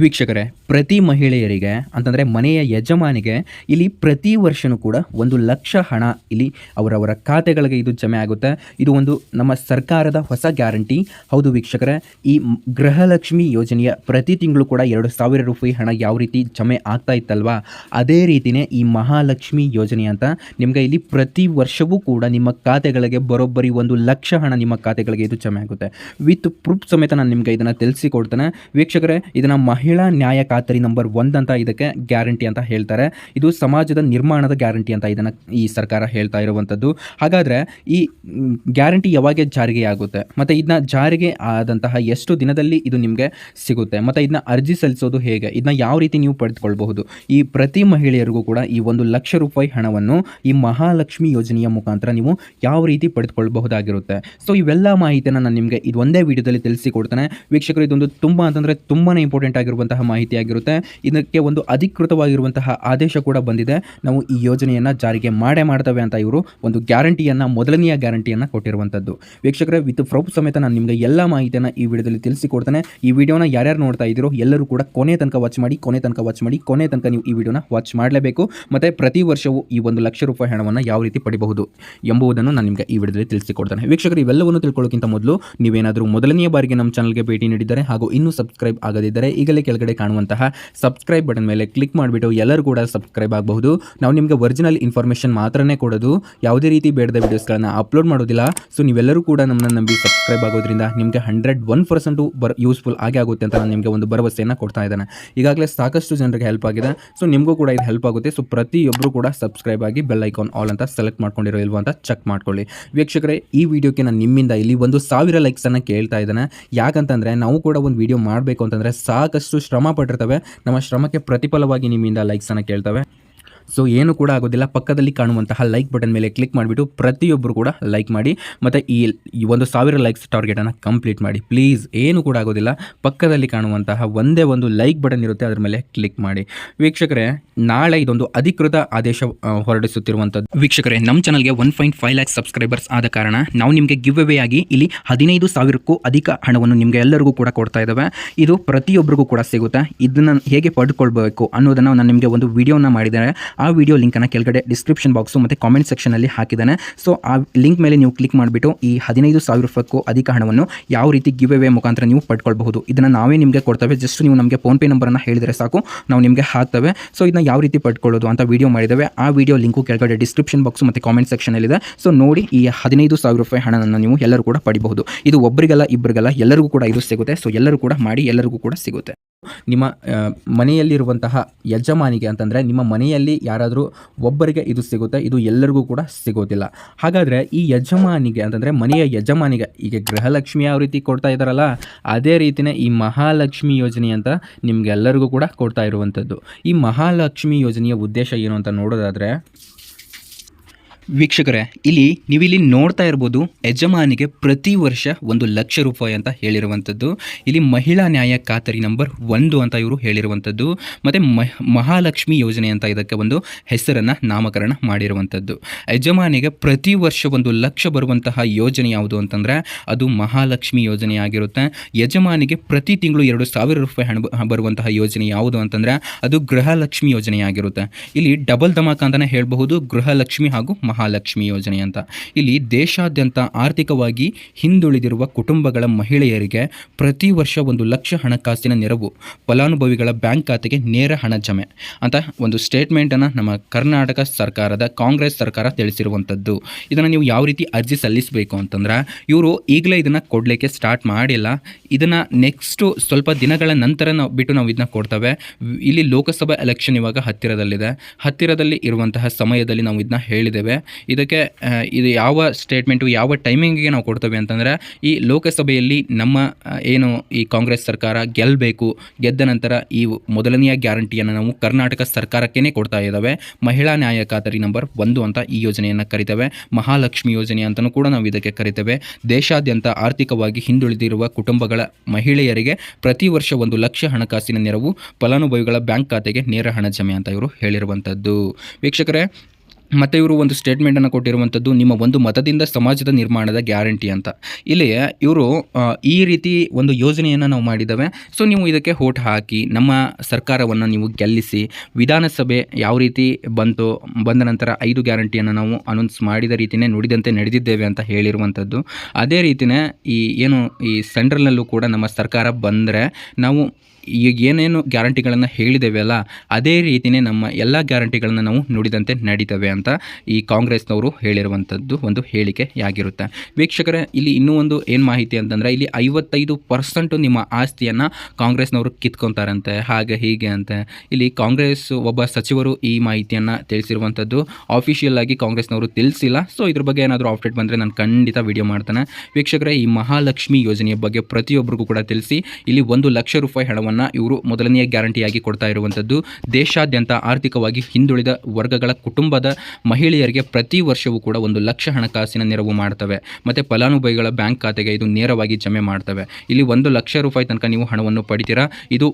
ವೀಕ್ಷಕರೇ, ಪ್ರತಿ ಮಹಿಳೆಯರಿಗೆ ಅಂತಂದರೆ ಮನೆಯ ಯಜಮಾನಿಗೆ ಇಲ್ಲಿ ಪ್ರತಿ ವರ್ಷವೂ ಕೂಡ ಒಂದು ಲಕ್ಷ ಹಣ ಇಲ್ಲಿ ಅವರವರ ಖಾತೆಗಳಿಗೆ ಇದು ಜಮೆ ಆಗುತ್ತೆ. ಇದು ಒಂದು ನಮ್ಮ ಸರ್ಕಾರದ ಹೊಸ ಗ್ಯಾರಂಟಿ. ಹೌದು ವೀಕ್ಷಕರೇ, ಈ ಗೃಹಲಕ್ಷ್ಮಿ ಯೋಜನೆಯ ಪ್ರತಿ ತಿಂಗಳು ಕೂಡ ಎರಡು ಸಾವಿರ ರೂಪಾಯಿ ಹಣ ಯಾವ ರೀತಿ ಜಮೆ ಆಗ್ತಾ ಇತ್ತಲ್ವಾ? ಅದೇ ರೀತಿಯೇ ಈ ಮಹಾಲಕ್ಷ್ಮಿ ಯೋಜನೆ ಅಂತ ನಿಮಗೆ ಇಲ್ಲಿ ಪ್ರತಿ ವರ್ಷವೂ ಕೂಡ ನಿಮ್ಮ ಖಾತೆಗಳಿಗೆ ಬರೋಬ್ಬರಿ ಒಂದು ಲಕ್ಷ ಹಣ ನಿಮ್ಮ ಖಾತೆಗಳಿಗೆ ಇದು ಜಮೆ ಆಗುತ್ತೆ. ವಿತ್ ಪ್ರೂಫ್ ಸಮೇತ ನಾನು ನಿಮಗೆ ಇದನ್ನು ತಿಳಿಸಿಕೊಡ್ತೇನೆ ವೀಕ್ಷಕರೇ, ಇದನ್ನು ಮಹಿಳಾ ನ್ಯಾಯ ಖಾತರಿ ನಂಬರ್ ಅಂತ ಇದಕ್ಕೆ ಗ್ಯಾರಂಟಿ ಅಂತ ಹೇಳ್ತಾರೆ. ಇದು ಸಮಾಜದ ನಿರ್ಮಾಣದ ಗ್ಯಾರಂಟಿ ಅಂತ ಇದನ್ನು ಈ ಸರ್ಕಾರ ಹೇಳ್ತಾ ಇರುವಂಥದ್ದು ಹಾಗಾದರೆ ಈ ಗ್ಯಾರಂಟಿ ಯಾವಾಗ ಜಾರಿಗೆ ಆಗುತ್ತೆ? ಮತ್ತು ಇದನ್ನ ಜಾರಿಗೆ ಆದಂತಹ ಎಷ್ಟು ದಿನದಲ್ಲಿ ಇದು ನಿಮಗೆ ಸಿಗುತ್ತೆ? ಮತ್ತು ಇದನ್ನ ಅರ್ಜಿ ಸಲ್ಲಿಸೋದು ಹೇಗೆ? ಇದನ್ನ ಯಾವ ರೀತಿ ನೀವು ಪಡೆದುಕೊಳ್ಬಹುದು? ಈ ಪ್ರತಿ ಮಹಿಳೆಯರಿಗೂ ಕೂಡ ಈ ಒಂದು ಲಕ್ಷ ರೂಪಾಯಿ ಹಣವನ್ನು ಈ ಮಹಾಲಕ್ಷ್ಮಿ ಯೋಜನೆಯ ಮುಖಾಂತರ ನೀವು ಯಾವ ರೀತಿ ಪಡೆದುಕೊಳ್ಳಬಹುದಾಗಿರುತ್ತೆ ಸೊ ಇವೆಲ್ಲ ಮಾಹಿತಿಯನ್ನು ನಾನು ನಿಮಗೆ ಇದು ಒಂದೇ ವಿಡಿಯೋದಲ್ಲಿ ತಿಳಿಸಿಕೊಡ್ತೇನೆ ವೀಕ್ಷಕರು, ಇದೊಂದು ತುಂಬ ಅಂತಂದರೆ ತುಂಬಾ ಇಂಪಾರ್ಟೆಂಟ್ ಆಗಿರುವಂತಹ ಮಾಹಿತಿ ಆಗಿರುತ್ತೆ ಇದಕ್ಕೆ ಒಂದು ಅಧಿಕೃತವಾಗಿರುವಂತಹ ಆದೇಶ ಕೂಡ ಬಂದಿದೆ. ನಾವು ಈ ಯೋಜನೆಯನ್ನು ಜಾರಿಗೆ ಮಾಡೇ ಮಾಡ್ತವೆ ಅಂತ ಇವರು ಒಂದು ಗ್ಯಾರಂಟಿಯನ್ನು, ಮೊದಲನೆಯ ಗ್ಯಾರಂಟಿಯನ್ನು ಕೊಟ್ಟಿರುವಂಥದ್ದು. ವೀಕ್ಷಕರೇ, ವಿತ್ ಪ್ರೂಫ್ ಸಮೇತ ನಾನು ನಿಮಗೆ ಎಲ್ಲ ಮಾಹಿತಿಯನ್ನು ಈ ವಿಡಿಯೋದಲ್ಲಿ ತಿಳಿಸಿಕೊಡ್ತೇನೆ. ಈ ವಿಡಿಯೋನ ಯಾರ್ಯಾರು ನೋಡ್ತಾ ಇದ್ದೀರೋ ಎಲ್ಲರೂ ಕೂಡ ಕೊನೆ ತನಕ ವಾಚ್ ಮಾಡಿ, ಕೊನೆ ತನಕ ವಾಚ್ ಮಾಡಿ, ಕೊನೆ ತನಕ ನೀವು ಈ ವಿಡಿಯೋನ ವಾಚ್ ಮಾಡಲೇಬೇಕು. ಮತ್ತು ಪ್ರತಿ ವರ್ಷವೂ ಈ ಒಂದು ಲಕ್ಷ ರೂಪಾಯಿ ಹಣವನ್ನು ಯಾವ ರೀತಿ ಪಡಿಬಹುದು ಎಂಬುದನ್ನು ನಾನು ನಿಮಗೆ ಈ ವಿಡಿಯೋದಲ್ಲಿ ತಿಳಿಸಿಕೊಡ್ತೇನೆ. ವೀಕ್ಷಕರು, ಇವೆಲ್ಲವನ್ನು ತಿಳ್ಕೊಳ್ಳೋಕ್ಕಿಂತ ಮೊದಲು ನೀವೇನಾದರೂ ಮೊದಲನೆಯ ಬಾರಿಗೆ ನಮ್ಮ ಚಾನಲ್ಗೆ ಭೇಟಿ ನೀಡಿದ್ದಾರೆ ಹಾಗೂ ಇನ್ನೂ ಸಬ್ಸ್ಕ್ರೈಬ್ ಆಗದಿದ್ದರೆ ಈಗಲೇ ಕೆಳಗಡೆ ಕಾಣುವಂತಹ ಸಬ್ಸ್ಕ್ರೈಬ್ ಬಟನ್ ಮೇಲೆ ಕ್ಲಿಕ್ ಮಾಡಿಬಿಟ್ಟು ಎಲ್ಲರೂ ಕೂಡ ಸಬ್ಸ್ಕ್ರೈಬ್ ಆಗಬಹುದು. ನಾವು ನಿಮಗೆ ಒರಿಜಿನಲ್ ಇನ್ಫಾರ್ಮೇಷನ್ ಮಾತ್ರನೇ ಕೊಡೋದು. ಯಾವುದೇ ರೀತಿ ಬೇಡದ ವೀಡಿಯೋಸ್ಗಳನ್ನು ಅಪ್ಲೋಡ್ ಮಾಡೋದಿಲ್ಲ. ಸೊ ನೀವೆಲ್ಲರೂ ಕೂಡ ನಮ್ಮನ್ನು ನಂಬಿ ಸಬ್ಸ್ಕ್ರೈಬ್ ಆಗೋದ್ರಿಂದ ನಿಮಗೆ ಹಂಡ್ರೆಡ್ ಒನ್ ಪರ್ಸೆಂಟು ಬರ್ ಯೂಸ್ಫುಲ್ ಆಗೇ ಆಗುತ್ತೆ ಅಂತ ನಾನು ನಿಮಗೆ ಒಂದು ಭರವಸೆಯನ್ನು ಕೊಡ್ತಾ ಇದ್ದಾನೆ. ಈಗಾಗಲೇ ಸಾಕಷ್ಟು ಜನರಿಗೆ ಹೆಲ್ಪ್ ಆಗಿದೆ. ಸೊ ನಿಮಗೂ ಕೂಡ ಇದು ಹೆಲ್ಪ್ ಆಗುತ್ತೆ. ಸೊ ಪ್ರತಿಯೊಬ್ಬರು ಕೂಡ ಸಬ್ಸ್ಕ್ರೈಬ್ ಆಗಿ ಬೆಲ್ ಐಕಾನ್ ಆಲ್ ಅಂತ ಸೆಲೆಕ್ಟ್ ಮಾಡ್ಕೊಂಡಿರೋ ಇಲ್ವೋ ಅಂತ ಚೆಕ್ ಮಾಡ್ಕೊಳ್ಳಿ. ವೀಕ್ಷಕರೇ, ಈ ವಿಡಿಯೋಕ್ಕೆ ನಾನು ನಿಮ್ಮಿಂದ ಇಲ್ಲಿ ಒಂದು ಸಾವಿರ ಲೈಕ್ಸನ್ನು ಕೇಳ್ತಾ ಇದ್ದಾನೆ. ಯಾಕಂತಂದರೆ ನಾವು ಕೂಡ ಒಂದು ವಿಡಿಯೋ ಮಾಡಬೇಕು ಅಂತಂದರೆ ಸಾಕಷ್ಟು ಶ್ರಮ ಪಟ್ಟಿರ್ತವೆ. ನಮ್ಮ ಶ್ರಮಕ್ಕೆ ಪ್ರತಿಫಲವಾಗಿ ನಿಮ್ಮಿಂದ ಲೈಕ್ಸನ್ನು ಕೇಳ್ತವೆ. ಸೊ ಏನು ಕೂಡ ಆಗೋದಿಲ್ಲ. ಪಕ್ಕದಲ್ಲಿ ಕಾಣುವಂತಹ ಲೈಕ್ ಬಟನ್ ಮೇಲೆ ಕ್ಲಿಕ್ ಮಾಡಿಬಿಟ್ಟು ಪ್ರತಿಯೊಬ್ಬರು ಕೂಡ ಲೈಕ್ ಮಾಡಿ, ಮತ್ತು ಈ ಒಂದು ಸಾವಿರ ಲೈಕ್ಸ್ ಟಾರ್ಗೆಟನ್ನು ಕಂಪ್ಲೀಟ್ ಮಾಡಿ. ಪ್ಲೀಸ್ ಏನು ಕೂಡ ಆಗೋದಿಲ್ಲ. ಪಕ್ಕದಲ್ಲಿ ಕಾಣುವಂತಹ ಒಂದೇ ಒಂದು ಲೈಕ್ ಬಟನ್ ಇರುತ್ತೆ, ಅದರ ಮೇಲೆ ಕ್ಲಿಕ್ ಮಾಡಿ. ವೀಕ್ಷಕರೇ, ನಾಳೆ ಇದೊಂದು ಅಧಿಕೃತ ಆದೇಶ ಹೊರಡಿಸುತ್ತಿರುವಂಥದ್ದು. ವೀಕ್ಷಕರೇ ನಮ್ಮ ಚಾನಲ್ಗೆ one point five lakhs subscribers ಆದ ಕಾರಣ ನಾವು ನಿಮಗೆ ಗಿವ್ ಅವೇ ಆಗಿ ಇಲ್ಲಿ ಹದಿನೈದು ಸಾವಿರಕ್ಕೂ ಅಧಿಕ ಹಣವನ್ನು ನಿಮಗೆ ಎಲ್ಲರಿಗೂ ಕೂಡ ಕೊಡ್ತಾ ಇದ್ದಾವೆ. ಇದು ಪ್ರತಿಯೊಬ್ಬರಿಗೂ ಕೂಡ ಸಿಗುತ್ತೆ. ಇದನ್ನು ಹೇಗೆ ಪಡ್ಕೊಳ್ಬೇಕು ಅನ್ನೋದನ್ನು ನಾನು ನಿಮಗೆ ಒಂದು ವಿಡಿಯೋನ ಮಾಡಿದ್ದೇನೆ. ಆ ವಿಡಿಯೋ ಲಿಂಕನ್ನು ಕೆಳಗಡೆ ಡಿಸ್ಕ್ರಿಪ್ಷನ್ ಬಾಕ್ಸು ಮತ್ತು ಕಾಮೆಂಟ್ ಸೆಕ್ಷನಲ್ಲಿ ಹಾಕಿದ್ದಾನೆ. ಸೊ ಆ ಲಿಂಕ್ ಮೇಲೆ ನೀವು ಕ್ಲಿಕ್ ಮಾಡಿಬಿಟ್ಟು ಈ ಹದಿನೈದು ಸಾವಿರ ರೂಪಾಯಿಗೂ ಅಧಿಕ ಹಣವನ್ನು ಯಾವ ರೀತಿ ಗಿವ್ ಅವೇ ಮುಖಾಂತರ ನೀವು ಪಡ್ಕೊಳ್ಬಹುದು. ಇದನ್ನು ನಾವೇ ನಿಮಗೆ ಕೊಡ್ತೇವೆ. ಜಸ್ಟ್ ನೀವು ನಮಗೆ ಫೋನ್ಪೇ ನಂಬರನ್ನು ಹೇಳಿದರೆ ಸಾಕು. ನಾವು ನಿಮಗೆ ಹಾಕ್ತೇವೆ. ಸೊ ಇದನ್ನ ಯಾವ ರೀತಿ ಪಡ್ಕೊಳ್ಳೋದು ಅಂತ ವಿಡಿಯೋ ಮಾಡಿದ್ದೇವೆ. ಆ ವಿಡಿಯೋ ಲಿಂಕು ಕೆಳಗಡೆ ಡಿಸ್ಕ್ರಿಪ್ಷನ್ ಬಾಕ್ಸ್ ಮತ್ತು ಕಾಮೆಂಟ್ ಸೆಕ್ಷನಲ್ಲಿದೆ ಸೊ ನೋಡಿ ಈ ಹದಿನೈದು ಸಾವಿರ ರೂಪಾಯಿ ಹಣವನ್ನು ನೀವು ಎಲ್ಲರೂ ಕೂಡ ಪಡಿಬಹುದು. ಇದು ಒಬ್ಬರಿಗೆಲ್ಲ ಇಬ್ಬರಿಗೆಲ್ಲ ಎಲ್ಲರಿಗೂ ಕೂಡ ಇದು ಸಿಗುತ್ತೆ. ಸೊ ಎಲ್ಲರೂ ಕೂಡ ಮಾಡಿ ಎಲ್ಲರಿಗೂ ಕೂಡ ಸಿಗುತ್ತೆ. ನಿಮ್ಮ ಮನೆಯಲ್ಲಿರುವಂತಹ ಯಜಮಾನಿಗೆ ಅಂತಂದರೆ ನಿಮ್ಮ ಮನೆಯಲ್ಲಿ ಯಾರಾದರೂ ಒಬ್ಬರಿಗೆ ಇದು ಸಿಗುತ್ತೆ, ಇದು ಎಲ್ಲರಿಗೂ ಕೂಡ ಸಿಗೋದಿಲ್ಲ. ಹಾಗಾದರೆ ಈ ಯಜಮಾನಿಗೆ ಅಂತಂದರೆ ಮನೆಯ ಯಜಮಾನಿಗೆ ಈಗ ಗೃಹಲಕ್ಷ್ಮಿ ಯಾವ ರೀತಿ ಕೊಡ್ತಾ ಇದ್ದಾರಲ್ಲ, ಅದೇ ರೀತಿಯೇ ಈ ಮಹಾಲಕ್ಷ್ಮಿ ಯೋಜನೆ ಅಂತ ನಿಮಗೆಲ್ಲರಿಗೂ ಕೂಡ ಕೊಡ್ತಾ ಇರುವಂಥದ್ದು. ಈ ಮಹಾಲಕ್ಷ್ಮಿ ಯೋಜನೆಯ ಉದ್ದೇಶ ಏನು ಅಂತ ನೋಡೋದಾದರೆ ವೀಕ್ಷಕರೇ, ಇಲ್ಲಿ ನೀವಿಲ್ಲಿ ನೋಡ್ತಾ ಇರ್ಬೋದು ಯಜಮಾನಿಗೆ ಪ್ರತಿ ವರ್ಷ ಒಂದು ಲಕ್ಷ ರೂಪಾಯಿ ಅಂತ ಹೇಳಿರುವಂಥದ್ದು. ಇಲ್ಲಿ ಮಹಿಳಾ ನ್ಯಾಯ ಖಾತರಿ ನಂಬರ್ ಒಂದು ಅಂತ ಇವರು ಹೇಳಿರುವಂಥದ್ದು. ಮತ್ತು ಮಹಾಲಕ್ಷ್ಮಿ ಯೋಜನೆ ಅಂತ ಇದಕ್ಕೆ ಒಂದು ಹೆಸರನ್ನು ನಾಮಕರಣ ಮಾಡಿರುವಂಥದ್ದು. ಯಜಮಾನಿಗೆ ಪ್ರತಿ ವರ್ಷ ಒಂದು ಲಕ್ಷ ಬರುವಂತಹ ಯೋಜನೆ ಯಾವುದು ಅಂತಂದರೆ, ಅದು ಮಹಾಲಕ್ಷ್ಮಿ ಯೋಜನೆ ಆಗಿರುತ್ತೆ. ಯಜಮಾನಿಗೆ ಪ್ರತಿ ತಿಂಗಳು ಎರಡು ಸಾವಿರ ರೂಪಾಯಿ ಹಣ ಬರುವಂತಹ ಯೋಜನೆ ಯಾವುದು ಅಂತಂದರೆ, ಅದು ಗೃಹಲಕ್ಷ್ಮಿ ಯೋಜನೆ ಆಗಿರುತ್ತೆ. ಇಲ್ಲಿ ಡಬಲ್ ಧಮಾಕ ಅಂತಲೇ ಹೇಳಬಹುದು, ಗೃಹಲಕ್ಷ್ಮಿ ಹಾಗೂ ಮಹಾಲಕ್ಷ್ಮಿ ಯೋಜನೆ ಅಂತ. ಇಲ್ಲಿ ದೇಶಾದ್ಯಂತ ಆರ್ಥಿಕವಾಗಿ ಹಿಂದುಳಿದಿರುವ ಕುಟುಂಬಗಳ ಮಹಿಳೆಯರಿಗೆ ಪ್ರತಿ ವರ್ಷ ಒಂದು ಲಕ್ಷ ಹಣಕಾಸಿನ ನೆರವು, ಫಲಾನುಭವಿಗಳ ಬ್ಯಾಂಕ್ ಖಾತೆಗೆ ನೇರ ಹಣ ಜಮೆ ಅಂತ ಒಂದು ಸ್ಟೇಟ್ಮೆಂಟನ್ನು ನಮ್ಮ ಕರ್ನಾಟಕ ಸರ್ಕಾರದ ಕಾಂಗ್ರೆಸ್ ಸರ್ಕಾರ ತಿಳಿಸಿರುವಂಥದ್ದು. ಇದನ್ನು ನೀವು ಯಾವ ರೀತಿ ಅರ್ಜಿ ಸಲ್ಲಿಸಬೇಕು ಅಂತಂದ್ರೆ, ಇವರು ಈಗಲೇ ಇದನ್ನು ಕೊಡಲಿಕ್ಕೆ ಸ್ಟಾರ್ಟ್ ಮಾಡಿಲ್ಲ. ಇದನ್ನು ನೆಕ್ಸ್ಟು ಸ್ವಲ್ಪ ದಿನಗಳ ನಂತರ ನಾವು ಬಿಟ್ಟು ನಾವು ಇದನ್ನ ಕೊಡ್ತೇವೆ. ಇಲ್ಲಿ ಲೋಕಸಭಾ ಎಲೆಕ್ಷನ್ ಇವಾಗ ಹತ್ತಿರದಲ್ಲಿದೆ. ಹತ್ತಿರದಲ್ಲಿ ಇರುವಂತಹ ಸಮಯದಲ್ಲಿ ನಾವು ಇದನ್ನ ಹೇಳಿದ್ದೇವೆ. ಇದಕ್ಕೆ ಇದು ಯಾವ ಸ್ಟೇಟ್ಮೆಂಟು ಯಾವ ಟೈಮಿಂಗಿಗೆ ನಾವು ಕೊಡ್ತೇವೆ ಅಂತಂದರೆ, ಈ ಲೋಕಸಭೆಯಲ್ಲಿ ನಮ್ಮ ಏನು ಈ ಕಾಂಗ್ರೆಸ್ ಸರ್ಕಾರ ಗೆಲ್ಲಬೇಕು ಗೆದ್ದ ನಂತರ ಈ ಮೊದಲನೆಯ ಗ್ಯಾರಂಟಿಯನ್ನು ನಾವು ಕರ್ನಾಟಕ ಸರ್ಕಾರಕ್ಕೇ ಕೊಡ್ತಾ ಇದ್ದಾವೆ. ಮಹಿಳಾ ನ್ಯಾಯ ಖಾತರಿ ನಂಬರ್ ಒಂದು ಅಂತ ಈ ಯೋಜನೆಯನ್ನು ಕರಿತೇವೆ. ಮಹಾಲಕ್ಷ್ಮಿ ಯೋಜನೆ ಅಂತಲೂ ಕೂಡ ನಾವು ಇದಕ್ಕೆ ಕರಿತೇವೆ. ದೇಶಾದ್ಯಂತ ಆರ್ಥಿಕವಾಗಿ ಹಿಂದುಳಿದಿರುವ ಕುಟುಂಬಗಳ ಮಹಿಳೆಯರಿಗೆ ಪ್ರತಿ ವರ್ಷ ಒಂದು ಲಕ್ಷ ಹಣಕಾಸಿನ ನೆರವು, ಫಲಾನುಭವಿಗಳ ಬ್ಯಾಂಕ್ ಖಾತೆಗೆ ನೇರ ಹಣ ಜಮೆ ಅಂತ ಇವರು ಹೇಳಿರುವಂಥದ್ದು ವೀಕ್ಷಕರೇ ಮತ್ತು ಇವರು ಒಂದು ಸ್ಟೇಟ್ಮೆಂಟನ್ನು ಕೊಟ್ಟಿರುವಂಥದ್ದು ನಿಮ್ಮ ಒಂದು ಮತದಿಂದ ಸಮಾಜದ ನಿರ್ಮಾಣದ ಗ್ಯಾರಂಟಿ ಅಂತ. ಇಲ್ಲಿ, ಇವರು ಈ ರೀತಿ ಒಂದು ಯೋಜನೆಯನ್ನು ನಾವು ಮಾಡಿದ್ದೇವೆ. ಸೊ ನೀವು ಇದಕ್ಕೆ ಹೋಟ್ ಹಾಕಿ, ನಮ್ಮ ಸರ್ಕಾರವನ್ನು ನೀವು ಗೆಲ್ಲಿಸಿ, ವಿಧಾನಸಭೆ ಯಾವ ರೀತಿ ಬಂತು, ಬಂದ ನಂತರ ಐದು ಗ್ಯಾರಂಟಿಯನ್ನು ನಾವು ಅನೌನ್ಸ್ ಮಾಡಿದ ರೀತಿಯೇ ನುಡಿದಂತೆ ನಡೆದಿದ್ದೇವೆ ಅಂತ ಹೇಳಿರುವಂಥದ್ದು. ಅದೇ ರೀತಿಯೇ ಈ ಏನು, ಈ ಸೆಂಟ್ರಲ್ನಲ್ಲೂ ಕೂಡ ನಮ್ಮ ಸರ್ಕಾರ ಬಂದರೆ ನಾವು ಈಗ ಏನೇನು ಗ್ಯಾರಂಟಿಗಳನ್ನು ಹೇಳಿದ್ದೇವೆ ಅಲ್ಲ, ಅದೇ ರೀತಿಯೇ ನಮ್ಮ ಎಲ್ಲ ಗ್ಯಾರಂಟಿಗಳನ್ನು ನಾವು ನುಡಿದಂತೆ ನಡೀತವೆ ಅಂತ. ಈ ಕಾಂಗ್ರೆಸ್ನವರು ಹೇಳಿರುವಂಥದ್ದು ಒಂದು ಹೇಳಿಕೆಯಾಗಿರುತ್ತೆ. ವೀಕ್ಷಕರೇ, ಇಲ್ಲಿ ಇನ್ನೂ ಒಂದು ಏನು ಮಾಹಿತಿ ಅಂತಂದರೆ, ಇಲ್ಲಿ ಐವತ್ತೈದು ಪರ್ಸೆಂಟು ನಿಮ್ಮ ಆಸ್ತಿಯನ್ನು ಕಾಂಗ್ರೆಸ್ನವರು ಕಿತ್ಕೊತಾರಂತೆ. ಹಾಗೆ, ಹೀಗೆ ಅಂತೆ. ಇಲ್ಲಿ ಕಾಂಗ್ರೆಸ್ ಒಬ್ಬ ಸಚಿವರು ಈ ಮಾಹಿತಿಯನ್ನು ತಿಳಿಸಿರುವಂಥದ್ದು. ಆಫಿಷಿಯಲ್ ಆಗಿ ಕಾಂಗ್ರೆಸ್ನವರು ತಿಳಿಸಿಲ್ಲ. ಸೊ ಇದ್ರ ಬಗ್ಗೆ ಏನಾದರೂ ಅಪ್ಡೇಟ್ ಬಂದರೆ ನಾನು ಖಂಡಿತ ವಿಡಿಯೋ ಮಾಡ್ತಾನೆ. ವೀಕ್ಷಕರೇ, ಈ ಮಹಾಲಕ್ಷ್ಮಿ ಯೋಜನೆಯ ಬಗ್ಗೆ ಪ್ರತಿಯೊಬ್ಬರಿಗೂ ಕೂಡ ತಿಳಿಸಿ. ಇಲ್ಲಿ ಒಂದು ಲಕ್ಷ ರೂಪಾಯಿ ಹಣವನ್ನು ಇವರು ಮೊದಲನೆಯ ಗ್ಯಾರಂಟಿಯಾಗಿ ಕೊಡ್ತಾ ಇರುವಂಥದ್ದು. ದೇಶಾದ್ಯಂತ ಆರ್ಥಿಕವಾಗಿ ಹಿಂದುಳಿದ ವರ್ಗಗಳ ಕುಟುಂಬದ ಮಹಿಳೆಯರಿಗೆ ಪ್ರತಿ ವರ್ಷವೂ ಕೂಡ ಒಂದು ಲಕ್ಷ ಹಣಕಾಸಿನ ನೆರವು ಮಾಡ್ತವೆ. ಮತ್ತು ಫಲಾನುಭವಿಗಳ ಬ್ಯಾಂಕ್ ಖಾತೆಗೆ ಇದು ನೇರವಾಗಿ ಜಮೆ ಮಾಡ್ತವೆ. ಇಲ್ಲಿ ಒಂದು ಲಕ್ಷ ರೂಪಾಯಿ ತನಕ ನೀವು ಹಣವನ್ನು ಪಡಿತೀರಾ? ಇದು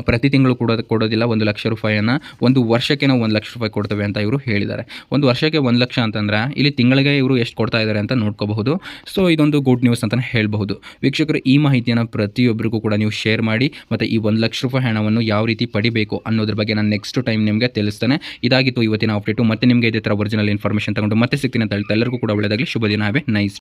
ಪ್ರತಿ ತಿಂಗಳು ಕೂಡ ಕೊಡೋದಿಲ್ಲ, ಒಂದು ಲಕ್ಷ ರೂಪಾಯಿಯನ್ನು. ಒಂದು ವರ್ಷಕ್ಕೆ ನಾವು ಒಂದು ಲಕ್ಷ ರೂಪಾಯಿ ಕೊಡ್ತೇವೆ ಅಂತ ಇವರು ಹೇಳಿದ್ದಾರೆ. ಒಂದು ವರ್ಷಕ್ಕೆ ಒಂದು ಲಕ್ಷ ಅಂತಂದರೆ ಇಲ್ಲಿ ತಿಂಗಳಿಗೆ ಇವರು ಎಷ್ಟು ಕೊಡ್ತಾ ಇದ್ದಾರೆ ಅಂತ ನೋಡ್ಕೋಬಹುದು. ಸೊ, ಇದೊಂದು ಗುಡ್ ನ್ಯೂಸ್ ಅಂತಲೇ ಹೇಳಬಹುದು. ವೀಕ್ಷಕರು, ಈ ಮಾಹಿತಿಯನ್ನು ಪ್ರತಿಯೊಬ್ಬರಿಗೂ ಕೂಡ ನೀವು ಶೇರ್ ಮಾಡಿ, ಮತ್ತು ಈ ಒಂದು ಲಕ್ಷ ರೂಪಾಯಿ ಹಣವನ್ನು ಯಾವ ರೀತಿ ಪಡಿಬೇಕು ಅನ್ನೋದ್ರ ಬಗ್ಗೆ ನಾನು ನೆಕ್ಸ್ಟ್ ಟೈಮ್ ನಿಮಗೆ ತಿಳಿಸ್ತೇನೆ. ಇದಾಗಿತ್ತು ಇವತ್ತಿನ ಅಪ್ಡೇಟು ಮತ್ತೆ ನಿಮಗೆ ಇದೇ ಥರ ಒರಿಜಿನಲ್ ಇನ್ಫಾರ್ಮೇಷನ್ ತಗೊಂಡು ಮತ್ತೆ ಸಿಗ್ತೀನಿ ಅಂತ ಹೇಳ್ತಾ ಎಲ್ಲರಿಗೂ ಕೂಡ ಒಳ್ಳೆಯದಾಗಲಿ ಶುಭ ದಿನ ಹ್ಯಾವ್ ನೈಸ್